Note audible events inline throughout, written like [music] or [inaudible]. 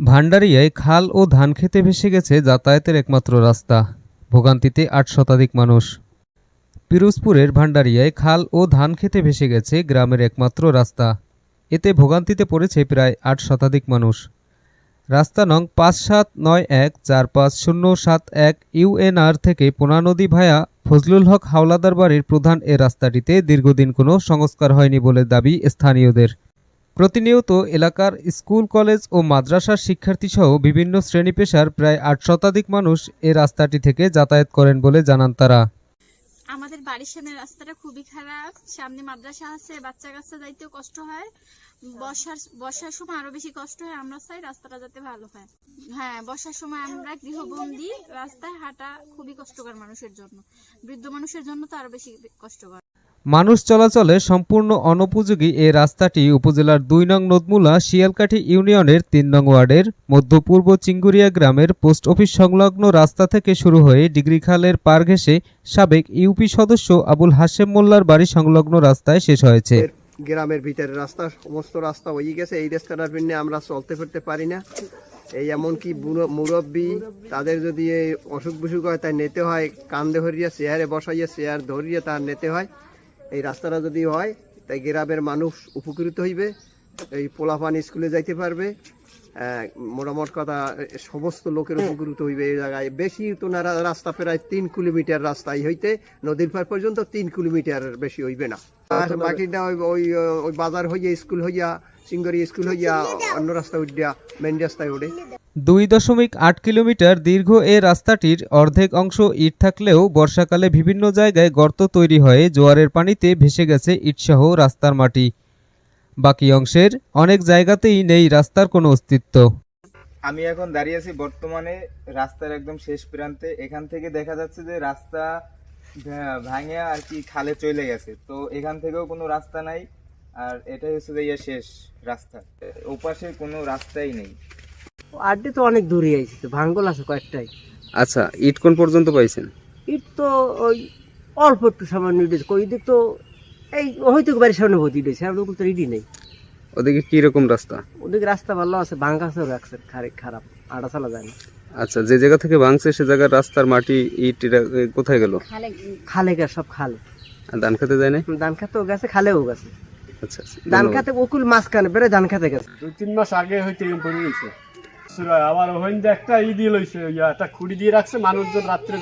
ভান্ডারিয়ায় খাল ও ধান খেতে ভেসে গেছে যাতায়াতের একমাত্র রাস্তা। ভোগান্তিতে আট শতাধিক মানুষ। পিরোজপুরের ভান্ডারিয়ায় খাল ও ধান খেতে ভেসে গেছে গ্রামের একমাত্র রাস্তা। এতে ভোগান্তিতে পড়েছে প্রায় আট শতাধিক মানুষ। রাস্তা নং পাঁচ সাত নয় এক চার পাঁচ শূন্য সাত এক ইউএনআর থেকে পোনা নদী ভায়া ফজলুল হক হাওলাদার বাড়ির প্রধান এ রাস্তাটিতে দীর্ঘদিন কোনো সংস্কার হয়নি বলে দাবি স্থানীয়দের। প্রতিনিয়ত এলাকার স্কুল, কলেজ ও মাদ্রাসার শিক্ষার্থীসহ বিভিন্ন শ্রেণি পেশার প্রায় আট শতাধিক মানুষ এ রাস্তাটি থেকে যাতায়াত করেন বলে জানান তারা। আমাদের বাড়ির সামনে রাস্তাটা খুবই খারাপ। সামনে মাদ্রাসা আছে, বাচ্চা কাচ্চা যাইতেও কষ্ট হয়। বর্ষার বর্ষার সময় আরও বেশি কষ্ট হয়, আমরা চাই রাস্তাটা যাতে ভালো হয়। হ্যাঁ বর্ষার সময় আমরা গৃহবন্দী, রাস্তায় হাঁটা খুবই কষ্টকর মানুষের জন্য। বৃদ্ধ মানুষের জন্য তো আরও বেশি কষ্টকর। মানুষ চলাচলে সম্পূর্ণ অনুপযোগী এ রাস্তাটি উপজেলার দুই নং নদমুলা শিয়ালকাঠি ইউনিয়নের তিন নং ওয়ার্ডের মধ্যপূর্ব চিঙ্গুরিয়া গ্রামের পোস্ট অফিস সংলগ্ন রাস্তা থেকে শুরু হয়ে ডিগ্রিখালের পার ঘেঁষে সাবেক ইউপি সদস্য আবুল হাশেম মোল্লার বাড়ি সংলগ্ন রাস্তায় শেষ হয়েছে। গ্রামের ভিতরে রাস্তা, সমস্ত রাস্তা হয়ে গেছে। এই রাস্তাটার জন্য আমরা চলতে ফিরতে পারি না। এই এমনকি মুরব্বী, তাদের যদি অসুখ বিসুখ হয়, তাই নিতে হয়। কান্দে হরিয়া, চেয়ারে বসাইয়া, চেয়ার ধরিয়ে তার নিতে হয়। এই রাস্তাটা যদি হয় তাই গ্রামের মানুষ উপকৃত হইবে এই পোলাপান স্কুলে যাইতে পারবে মোটামোট কথা সমস্ত লোকের উপকৃত হইবে এই জায়গায়। বেশি তো না রাস্তা প্রায় তিন কিলোমিটার রাস্তায় হইতে নদীর পার পর্যন্ত তিন কিলোমিটার বেশি হইবে না। আর বাকিটা ওই ওই ওই বাজার হইয়া স্কুল হইয়া সিঙ্গরি স্কুল হইয়া অন্য রাস্তা উঠিয়া মেন রাস্তায় ওঠে। দুই দশমিক আট কিলোমিটার দীর্ঘ এ রাস্তাটির অর্ধেক অংশ ইট থাকলেও বর্ষাকালে বিভিন্ন জায়গায় গর্ত তৈরি হয়ে জোয়ারের পানিতে ভেসে গেছে ইটসহ রাস্তার মাটি। বাকি অংশের অনেক জায়গাতেই নেই রাস্তার কোনো অস্তিত্ব। আমি এখন দাঁড়িয়ে আছি বর্তমানে রাস্তার একদম শেষ প্রান্তে। এখান থেকে দেখা যাচ্ছে যে রাস্তা ভাঙে আর কি খালে চলে গেছে। তো এখান থেকেও কোনো রাস্তা নাই। আর এটাই হচ্ছে যে ইয়ে শেষ রাস্তা। ওপাশে কোনো রাস্তাই নেই। আড্ডি তো অনেক দূরে আইছি তো ভাঙ্গল আছে কয়েকটাই। আচ্ছা ইট কোন পর্যন্ত পাইছেন? ইট তো ওই অল্প একটু সামান্য কই দিক তো এই হয়তো বাড়ির সামনে ভর্তি ইটেছে আর তো ইডি নেই। ওদিকে কি রকম রাস্তা? ওদিকে রাস্তা ভালো আছে ভাঙ্গা আছে রাখছে খারে- খারাপ আটা চালা যায় না। আচ্ছা যে জায়গা থেকে ভাঙছে সে জায়গার রাস্তার মাটি ইট কোথায় গেল? খালে। গা সব খালে। ধান খেতে যায় না ধান খাতেও গেছে খালেও গেছে। আচ্ছা আচ্ছা, ধান। খাতে ওকুল মাঝখানে বেড়ে ধান খাতে গেছে। দুই তিন মাস আগে হইতে এরকম করে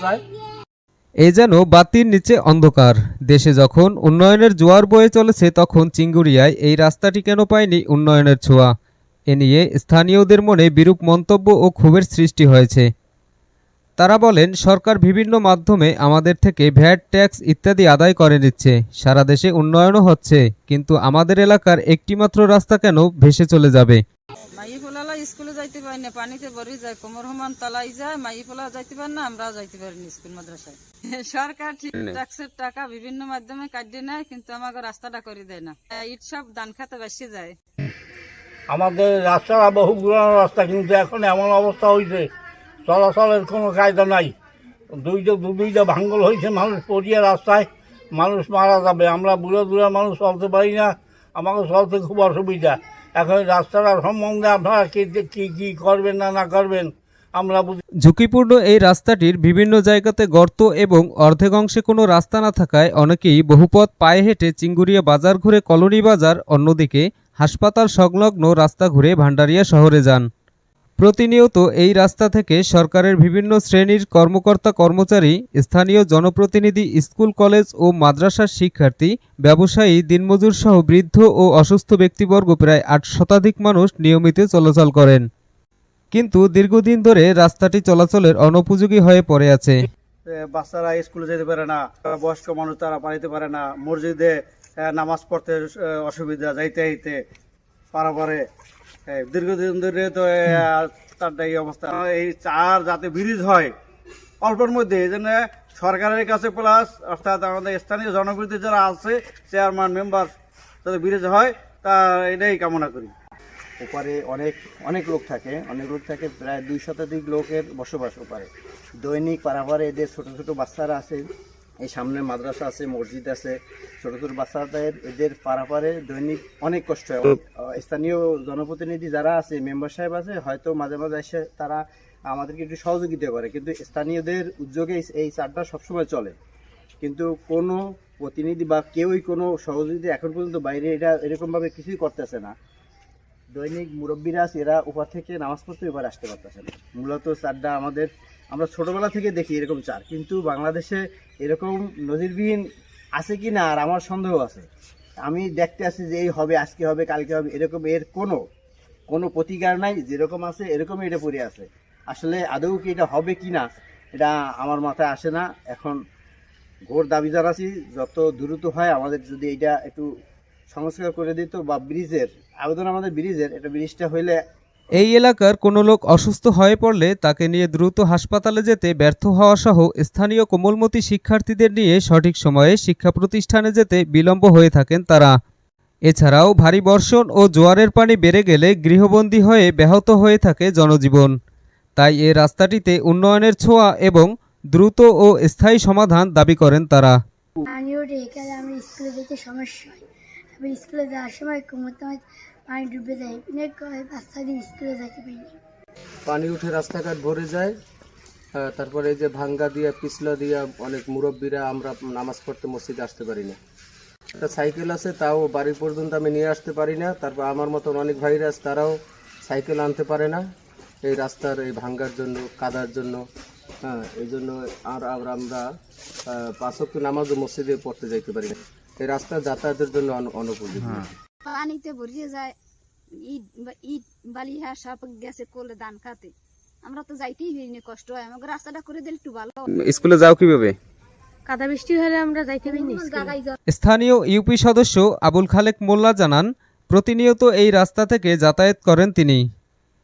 যায়। এ যেন বাতির নিচে অন্ধকার। দেশে যখন উন্নয়নের জোয়ার বয়ে চলেছে, তখন চিঙ্গুরিয়ায় এই রাস্তাটি কেন পায়নি উন্নয়নের ছোঁয়া? এ নিয়ে স্থানীয়দের মনে বিরূপ মন্তব্য ও ক্ষোভের সৃষ্টি হয়েছে। তারা বলেন, সরকার বিভিন্ন মাধ্যমে আমাদের থেকে ভ্যাট, ট্যাক্স ইত্যাদি আদায় করে নিচ্ছে। সারা দেশে উন্নয়নও হচ্ছে, কিন্তু আমাদের এলাকার একটিমাত্র রাস্তা কেন ভেসে চলে যাবে? যাইতে পারি না পানিতে ভরি যায় কোমর সমান তলাই যায় মাই ফোলা যাইতে পারি না আমরা যাইতে পারি না স্কুল মাদ্রাসায়। [laughs] সরকার ঠিক ট্যাক্সের টাকা বিভিন্ন মাধ্যমে কাটিয়ে নেয় কিন্তু আমাকে রাস্তাটা করে দেয় না। ইট সব ধান খাতে বেশি যায়। আমাদের রাস্তাটা বহু পুরানো রাস্তা কিন্তু এখন এমন অবস্থা হয়েছে চলাচলের কোনো কায়দা নাই। দুইটা দু দুইটা ভাঙ্গল হয়েছে মানুষ পড়িয়ে রাস্তায় মানুষ মারা যাবে। আমরা বুড়ো বুড়ো মানুষ চলতে পারি না আমাকে চলতে খুব অসুবিধা। এখন রাস্তাটার সম্বন্ধে আপনারা কি কী করবেন না না করবেন, আমরা ঝুঁকিপূর্ণ এই রাস্তাটির বিভিন্ন জায়গাতে গর্ত এবং অর্ধেক অংশে কোনো রাস্তা না থাকায় অনেকেই বহুপথ পায়ে হেঁটে চিঙ্গুরিয়া বাজার ঘুরে কলোনি বাজার, অন্যদিকে হাসপাতাল সংলগ্ন রাস্তা ঘুরে ভান্ডারিয়া শহরে যান। প্রতিনিয়ত এই রাস্তা থেকে সরকারের বিভিন্ন শ্রেণির কর্মকর্তা কর্মচারী, স্থানীয় জনপ্রতিনিধি, স্কুল, কলেজ ও মাদ্রাসার শিক্ষার্থী, ব্যবসায়ী, দিনমজুর সহ বৃদ্ধ ও অসুস্থ ব্যক্তিবর্গ প্রায় আট শতাধিক মানুষ নিয়মিত চলাচল করেন। কিন্তু দীর্ঘদিন ধরে রাস্তাটি চলাচলের অনুপযোগী হয়ে পড়ে আছে। বাচ্চারা স্কুলে যেতে পারে না, বয়স্ক মানুষ তারা পারিতে পারে না, মসজিদে নামাজ পড়তে অসুবিধা যাইতে যাইতে পারাপারে দীর্ঘদিন ধরে তো তার এই অবস্থা। এই চার যাতে ব্রিজ হয়, অল্পের মধ্যে, এই জন্য সরকারের কাছে প্লাস অর্থাৎ আমাদের স্থানীয় জনপ্রতিনিধি যারা আছে চেয়ারম্যান মেম্বার যাতে ব্রিজ হয় তা এটাই কামনা করি। ওপারে অনেক অনেক লোক থাকে, অনেক লোক থাকে, প্রায় দুই শতাধিক লোকের বসবাস ওপারে। দৈনিক পারাপারে এদের ছোট ছোট বাচ্চারা আছে এই সামনে মাদ্রাসা আছে মসজিদ আছে। ছোট ছোট বাচ্চাদের এদের পারাপারে দৈনিক অনেক কষ্ট হয়। স্থানীয় জনপ্রতিনিধি যারা আছে মেম্বার সাহেব আছে হয়তো মাঝে মাঝে এসে তারা আমাদেরকে একটু সহযোগিতা করে। কিন্তু স্থানীয়দের উদ্যোগে এই- চারটা সবসময় চলে। কিন্তু কোনো প্রতিনিধি বা কেউই কোনো সহযোগিতা এখন পর্যন্ত বাইরে এটা এরকমভাবে কিছুই করতেছে না। দৈনিক মুরব্বীরা আছে, এরা উপর থেকে নামাজ পড়তে এবার আসতে পারতেছে না। মূলত চারটা আমাদের আমরা ছোটবেলা থেকে দেখি এরকম চার কিন্তু বাংলাদেশে এরকম নজিরবিহীন আছে কি না আর আমার সন্দেহ আছে। আমি দেখতে আসি যে এই হবে আজকে হবে কালকে হবে এরকম এর কোনো কোনো প্রতিকার নাই যেরকম আছে এরকমই এটা পড়ে আছে। আসলে আদৌ কি এটা হবে কি না এটা আমার মাথায় আসে না। এখন ঘোর দাবি জানাচ্ছি যত দ্রুত হয় আমাদের যদি এটা একটু সংস্কার করে দিত বা ব্রিজের আবেদন আমাদের ব্রিজের এটা ব্রিজটা হইলে এই এলাকার কোনো লোক অসুস্থ হয়ে পড়লে তাকে নিয়ে দ্রুত হাসপাতালে যেতে ব্যর্থ হওয়া সহ স্থানীয় কোমলমতি শিক্ষার্থীদের নিয়ে সঠিক সময়ে শিক্ষা প্রতিষ্ঠানে যেতে বিলম্ব হয়ে থাকেন তারা। এছাড়াও ভারী বর্ষণ ও জোয়ারের পানি বেড়ে গেলে গৃহবন্দী হয়ে ব্যাহত হয়ে থাকে জনজীবন। তাই এ রাস্তাটিতে উন্নয়নের ছোঁয়া এবং দ্রুত ও স্থায়ী সমাধান দাবি করেন তারা। স্কুলে যেতে সমস্যা হয়। আমি স্কুলে যাওয়ার সময় কোমরতে পানি ডুবে যায়। অনেক বাচ্চা দিয়ে স্কুলে যেতে পারিনি পানি উঠে রাস্তাঘাট ভরে যায়। তারপরে এই যে ভাঙ্গা দিয়া পিছলা দিয়া অনেক মুরব্বীরা আমরা নামাজ পড়তে মসজিদে আসতে পারি না একটা সাইকেল আছে তাও বাড়ি পর্যন্ত আমি নিয়ে আসতে পারি না। তারপর আমার মতন অনেক ভাইরা আছে, তারাও সাইকেল আনতে পারে না। এই রাস্তার এই ভাঙ্গার জন্য কাদার জন্য হ্যাঁ এই জন্য আর আমরা আহ, পাঁচ ওয়াক্ত নামাজও মসজিদে পড়তে যাইতে পারি না। রাস্তা যাতায়াতের জন্য অনুপযোগী। পানিতে ভরিয়ে যায় ইট ইট বালি হ্যাঁ সব গেছে কোলে ধান খাতে। আমরা তো যাইতেই হইনি কষ্ট হয়। আমাকে রাস্তাটা করে দিলে একটু ভালো স্কুলে যাও কীভাবে? কাদা বৃষ্টি হলে আমরা যাইতে পারি স্থানীয় ইউপি সদস্য আবুল খালেক মোল্লা জানান প্রতিনিয়ত এই রাস্তা থেকে যাতায়াত করেন তিনি।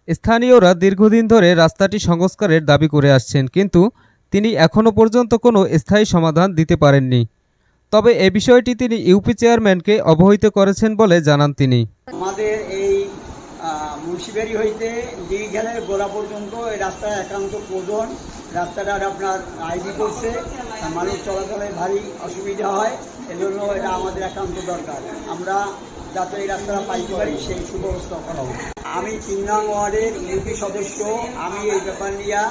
স্থানীয়রা দীর্ঘদিন ধরে রাস্তাটি সংস্কারের দাবি করে আসছেন কিন্তু তিনি এখনও পর্যন্ত কোনো স্থায়ী সমাধান দিতে পারেননি। তবে এ বিষয়টি তিনি ইউপি চেয়ারম্যানকে অবহিত করেছেন বলে জানান তিনি। আমাদের এই মুন্সিবাড়ি হইতে দিঘালের গোড়া পর্যন্ত এই রাস্তার একান্ত প্রয়োজন রাস্তাটা আপনার আইডি করছে মানুষ চলাচলে ভারী অসুবিধা হয়, এজন্য এটা আমাদের একান্ত দরকার। আমরা যাতে এই রাস্তাটা পাইতে পারি, সেই সুব্যবস্থা করা আমি তিন ওয়ার্ডের ইউপি সদস্য, আমি এই ব্যাপার নিয়ে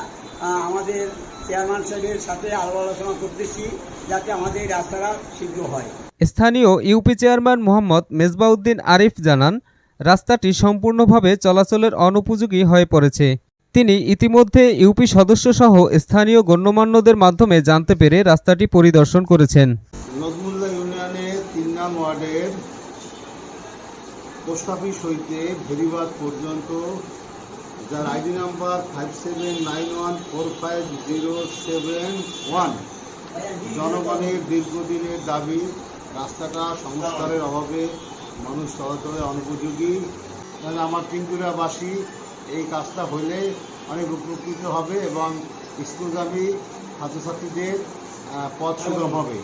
আমাদের চেয়ারম্যান সাহেবের সাথে আলোচনা করতেছি যাতে আমাদের এই রাস্তাটা শীঘ্র হয়। স্থানীয় ইউপি চেয়ারম্যান মোহাম্মদ মেজবাউদ্দিন আরিফ জানান রাস্তাটি সম্পূর্ণভাবে চলাচলের অনুপযোগী হয়ে পড়েছে। তিনি ইতিমধ্যে ইউপি সদস্যসহ স্থানীয় গণ্যমান্যদের মাধ্যমে জানতে পেরে রাস্তাটি পরিদর্শন করেছেন। ইউনিয়নের তিন নং ওয়ার্ডের পোস্ট অফিস হইতে ভেরিবাদ পর্যন্ত যার ID number five seven nine one four five zero seven one. জনগণের দীর্ঘদিনের দাবি, রাস্তাটা সংস্কারের অভাবে মানুষ চলাচলে অনুপযোগী। তাহলে আমার তিনপুরাবাসী এই কাজটা হলে অনেক উপকৃত হবে এবং স্কুলগামী ছাত্রছাত্রীদের পথ সুগম হবে।